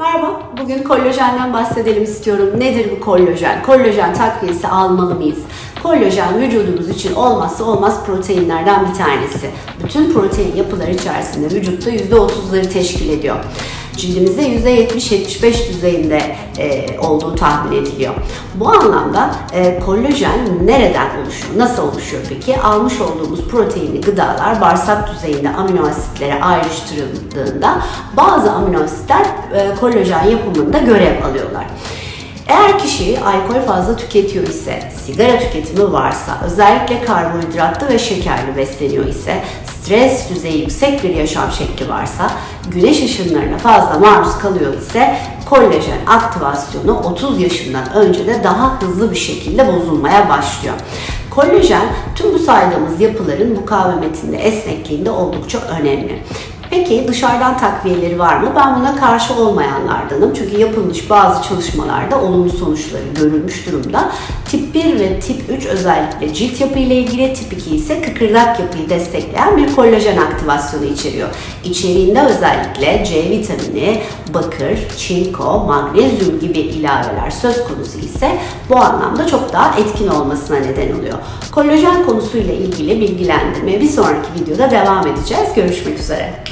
Merhaba, bugün kollajenden bahsedelim istiyorum. Nedir bu kollajen? Kollajen takviyesi almalı mıyız? Kollajen vücudumuz için olmazsa olmaz proteinlerden bir tanesi. Bütün protein yapıları içerisinde vücutta %30'ları teşkil ediyor. Cildimizde %70-75 düzeyinde e, olduğu tahmin ediliyor. Bu anlamda e, kollajen nereden oluşuyor? Nasıl oluşuyor peki? Almış olduğumuz proteinli gıdalar bağırsak düzeyinde amino asitlere ayrıştırıldığında bazı amino asitler e, kollajen yapımında görev alıyorlar. Eğer kişi alkol fazla tüketiyor ise, sigara tüketimi varsa, özellikle karbonhidratlı ve şekerli besleniyor ise, stres düzeyi yüksek bir yaşam şekli varsa, güneş ışınlarına fazla maruz kalıyor ise kollajen aktivasyonu 30 yaşından önce de daha hızlı bir şekilde bozulmaya başlıyor. Kollajen tüm bu saydığımız yapıların mukavemetinde, esnekliğinde oldukça önemli. Peki dışarıdan takviyeleri var mı? Ben buna karşı olmayanlardanım. Çünkü yapılmış bazı çalışmalarda olumlu sonuçları görülmüş durumda. Tip 1 ve tip 3 özellikle cilt yapı ile ilgili, tip 2 ise kıkırdak yapıyı destekleyen bir kollajen aktivasyonu içeriyor. İçeriğinde özellikle C vitamini, bakır, çinko, magnezyum gibi ilaveler söz konusu ise bu anlamda çok daha etkin olmasına neden oluyor. Kollajen konusuyla ilgili bilgilendirmeye bir sonraki videoda devam edeceğiz. Görüşmek üzere.